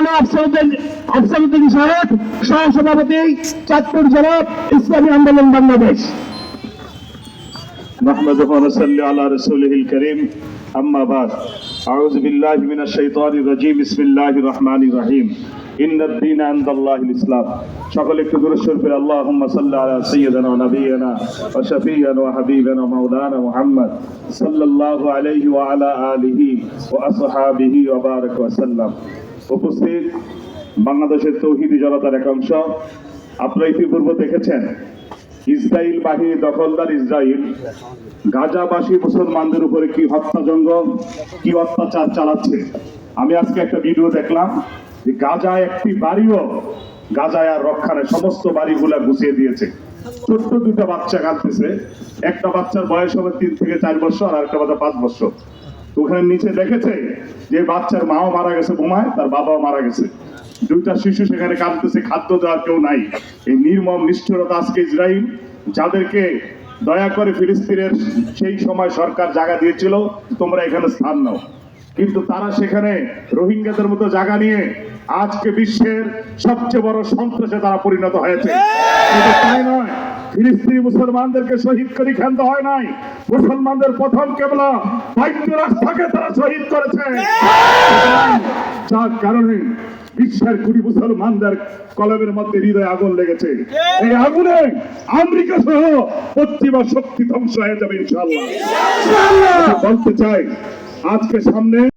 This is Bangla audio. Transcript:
আফসারুদ্দিন আফসারুদ্দিন সাহেব সহসভাপতি চাঁদপুর জেলা ইসলামী আন্দোলন বাংলাদেশ نحمده ونصلي على رسوله الكريم أما بعد أعوذ بالله من الشيطان الرجيم بسم الله الرحمن الرحيم উপস্থিতের তৌহিদ জনতার একাংশ আপনার ইতিপূর্ব দেখেছেন ইসরায়েল বাহিনী দখলদার ইসরায়েল গাজাবাসী মুসলমানদের উপরে কি হত্যা জঙ্গল কি অত্যাচার চালাচ্ছে। আমি আজকে একটা ভিডিও দেখলাম। যে গাজায় একটি বাড়িও, গাজায় আর রক্ষারে সমস্ত বাড়িগুলা গুছিয়ে দিয়েছে। ছোট্ট দুটো বাচ্চা কাঁদতেছে। একটা বাচ্চার বয়স হবে তিন থেকে চার বছর, আর একটা বাচ্চা পাঁচ বছর। ওখানে নিচে দেখেছে যে বাচ্চার মাও মারা গেছে বোমায়, তার বাবাও মারা গেছে। দুইটা শিশু সেখানে কাঁদতেছে, খাদ্য দেওয়ার কেউ নাই। এই নির্মম নিষ্ঠুরতা আজকে ইসরায়েল যাদেরকে দয়া করে ফিলিস্তিনের সেই সময় সরকার জায়গা দিয়েছিল, তোমরা এখানে স্থান নাও। কিন্তু তারা সেখানে রোহিঙ্গাদের মতো জায়গা নিয়ে আজকে বিশ্বের সবচেয়ে বড় সন্ত্রাসে তারা পরিণত হয়েছে। তাই নয় ফিলিস্তিনি মুসলমানদেরকে শহীদ করে ক্ষান্ত হয় নাই। মুসলমানদের প্রথম কেবলা রাস্তাকে তারা শহীদ করেছে। যার কারণে বিশ্বের কুড়ি মুসলমানদের কলমের মধ্যে হৃদয়ে আগুন লেগেছে। এই আগুনে আমেরিকা সহ শক্তি ধ্বংস হয়ে যাবে ইনশাল্লাহ বলতে চাই আজকে সামনে